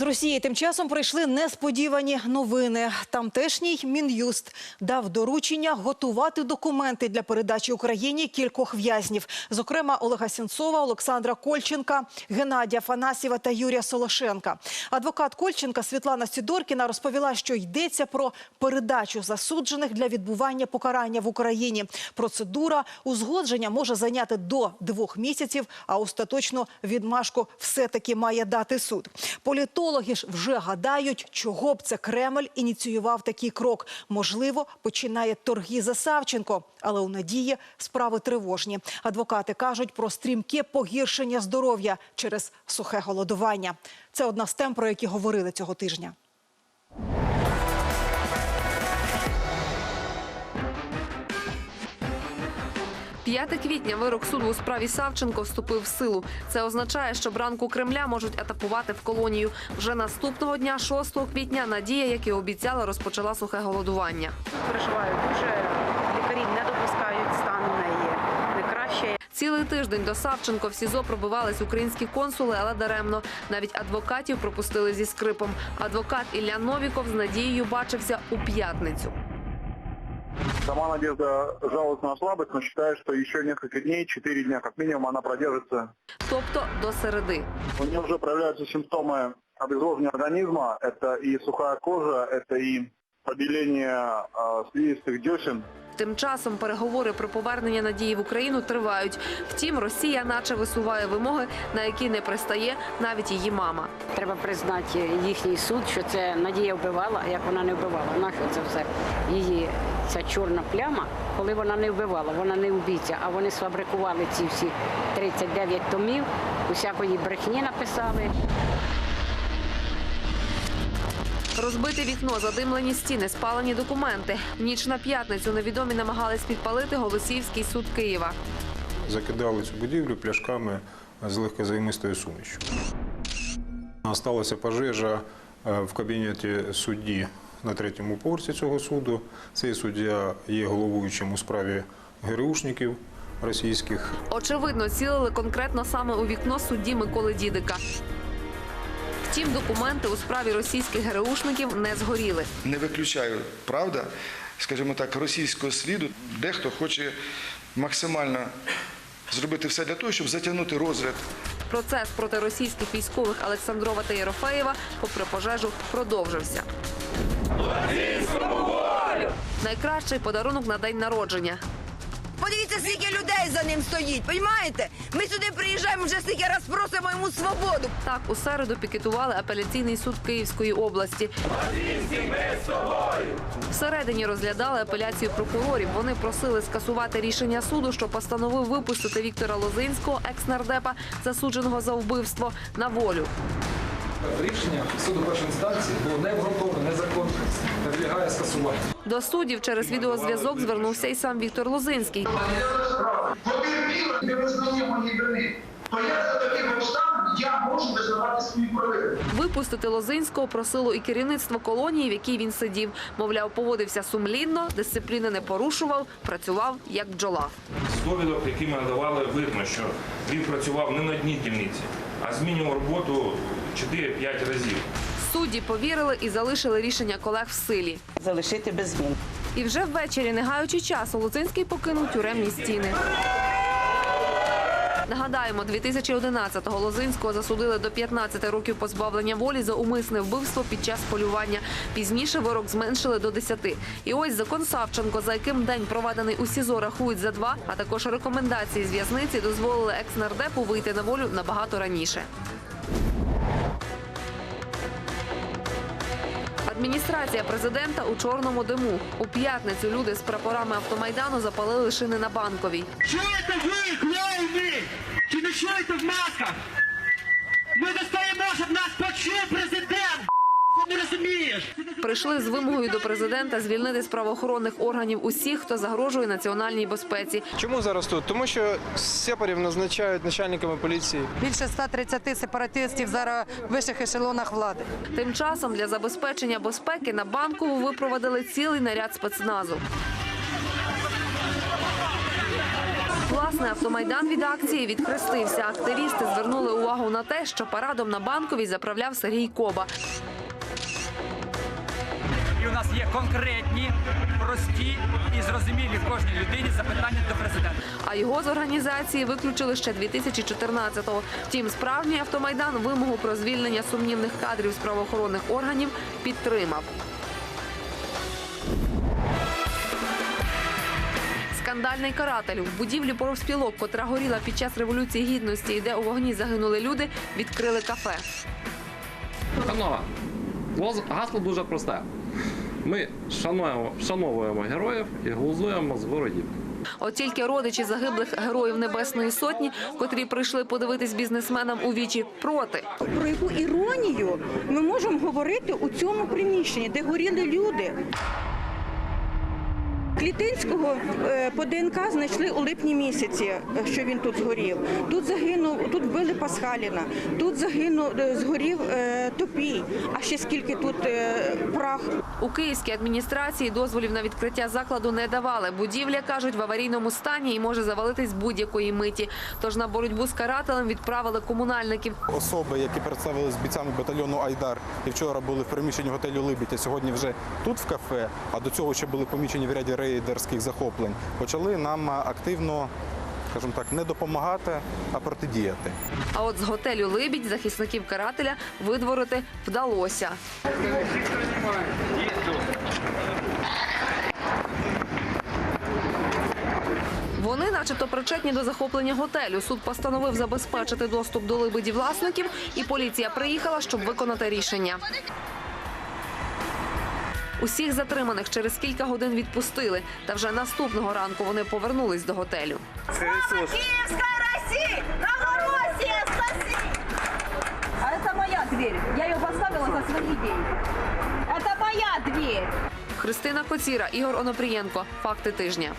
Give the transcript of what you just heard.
З Росії тим часом прийшли несподівані новини. Тамтешній мін'юст дав доручення готувати документи для передачі Україні кількох в'язнів, зокрема Олега Сінцова, Олександра Кольченка, Геннадія Фанасєва та Юрія Солошенка. Адвокат Кольченка Світлана Сідоркіна розповіла, що йдеться про передачу засуджених для відбування покарання в Україні. Процедура узгодження може зайняти до двох місяців, а остаточно відмашку все-таки має дати суд. Політологи ж вже гадають, чого б це Кремль ініціював такий крок. Можливо, починає торги за Савченко, але у надії справи тривожні. Адвокати кажуть про стрімке погіршення здоров'я через сухе голодування. Це одна з тем, про які говорили цього тижня. – 5 квітня вирок суду у справі Савченко вступив в силу. Це означає, що бранку Кремля можуть атакувати в колонію. Вже наступного дня, 6 квітня, Надія, як і обіцяла, розпочала сухе голодування. переживаю дуже. Лікарі не допускають стан в неї не краще. Цілий тиждень до Савченко в СІЗО пробивались українські консули, але даремно. Навіть адвокатів пропустили зі скрипом. Адвокат Ілля Новіков з Надією бачився у п'ятницю. Сама Надежда жалуется на слабость, но считает, что еще несколько дней, 4 дня как минимум, она продержится. Тобто до середи. У нее уже проявляются симптомы обезвоживания организма. Это и сухая кожа, это и побеление э, слизистых десен. Тим часом переговори про повернення Надії в Україну тривають. Втім, Росія наче висуває вимоги, на які не пристає навіть її мама. Треба признати їхній суд, що це Надія вбивала, як вона не вбивала. Нащо це все? Її ця чорна пляма, коли вона не вбивала, вона не вбійця, а вони сфабрикували ці всі 39 томів, усякої брехні написали. Розбите вікно, задимлені стіни, спалені документи. Ніч на п'ятницю невідомі намагались підпалити Голосіївський суд Києва. закидали цю будівлю пляшками з легкозаймистою сумішю. Сталася пожежа е, в кабінеті судді на третьому поверсі цього суду. Цей суддя є головуючим у справі ГРУшників російських. Очевидно, цілили конкретно саме у вікно судді Миколи Дідика. Втім, документи у справі російських ГРУшників не згоріли. не виключаю, правда, скажімо так, російського сліду. Дехто хоче максимально зробити все для того, щоб затягнути розгляд Процес проти російських військових Олександрова та Єрофеєва, попри пожежу, продовжився. Найкращий подарунок на день народження. Подивіться, скільки людей за ним стоїть, понімаєте? Ми сюди приїжджаємо вже стільки раз просимо йому свободу. Так, у середу пікетували апеляційний суд Київської області. Всередині розглядали апеляцію прокурорів. Вони просили скасувати рішення суду, що постановив випустити Віктора Лозинського, екс-нардепа, засудженого за вбивство, на волю. Рішення суду першої інстанції було не обґрунтоване, незаконне, не підлягає скасуванню. До суддів через відеозв'язок звернувся і сам Віктор Лозинський. потерпіли невизнання моєї вини, то я за таких обставин я можу визнавати свої провини. Випустити Лозинського просило і керівництво колонії, в якій він сидів. Мовляв, поводився сумлінно, дисципліни не порушував, працював як бджола. З довідок, які ми надавали, видно, що він працював не на одній дільниці, а змінював роботу 4-5 разів. Судді повірили і залишили рішення колег в силі. Залишити без змін. І вже ввечері, не гаючи часу, Луцинський покинув тюремні стіни. Нагадаємо, 2011-го Лозинського засудили до 15 років позбавлення волі за умисне вбивство під час полювання. Пізніше вирок зменшили до 10. І ось закон Савченко, за яким день проведений у СІЗО рахують за два, а також рекомендації з в'язниці дозволили екс-нардепу вийти на волю набагато раніше. Адміністрація президента у чорному диму. У п'ятницю люди з прапорами автомайдану запалили шини на банковій. Чуєте ви, клоуни? Чи не чуєте в масках? Розумієш? Прийшли з вимогою до президента звільнити з правоохоронних органів усіх, хто загрожує національній безпеці. Чому зараз тут? Тому що сепарів назначають начальниками поліції. Більше 130 сепаратистів зараз в вищих ешелонах влади. Тим часом для забезпечення безпеки на банкову випровадили цілий наряд спецназу. Власне, автомайдан від акції відхрестився. Активісти звернули увагу на те, що парадом на банковій заправляв Сергій Коба. Нас є конкретні, прості і зрозумілі кожній людині запитання до президента. А його з організації виключили ще 2014-го. Втім, справжній автомайдан вимогу про звільнення сумнівних кадрів з правоохоронних органів підтримав. Скандальний каратель в будівлі профспілок, котра горіла під час революції гідності, і де у вогні загинули люди, відкрили кафе. Панове, гасло дуже просте. Ми шануємо, вшановуємо героїв і глузуємо з ворогів. От тільки родичі загиблих героїв Небесної Сотні, котрі прийшли подивитись бізнесменам у вічі проти. Про яку іронію ми можемо говорити у цьому приміщенні, де горіли люди? Клітинського е, по ДНК знайшли у липні місяці, е, що він тут згорів. Тут загинув, тут вбили Пасхаліна, тут загинув, е, згорів Топій. А ще скільки тут прах У київській адміністрації дозволів на відкриття закладу не давали. Будівля, кажуть, в аварійному стані і може завалитись будь-якої миті. Тож на боротьбу з карателем відправили комунальників. Особи, які представили з бійцями батальйону Айдар і вчора були в приміщенні готелю Либідь, а сьогодні вже тут в кафе, а до цього ще були помічені в ряді рейдерських захоплень, почали нам активно, скажімо так, не допомагати, а протидіяти. А от з готелю Либідь захисників карателя видворити вдалося. Вони, начебто, причетні до захоплення готелю. Суд постановив забезпечити доступ до либеді власників, і поліція приїхала, щоб виконати рішення. Усіх затриманих через кілька годин відпустили. Та вже наступного ранку вони повернулись до готелю. Слава Київська Росія! Новоросія! Спасі! А це моя двір. Я його поставила за свої деньги. Це моя двір. Христина Коціра, Ігор Онопрієнко. Факти тижня.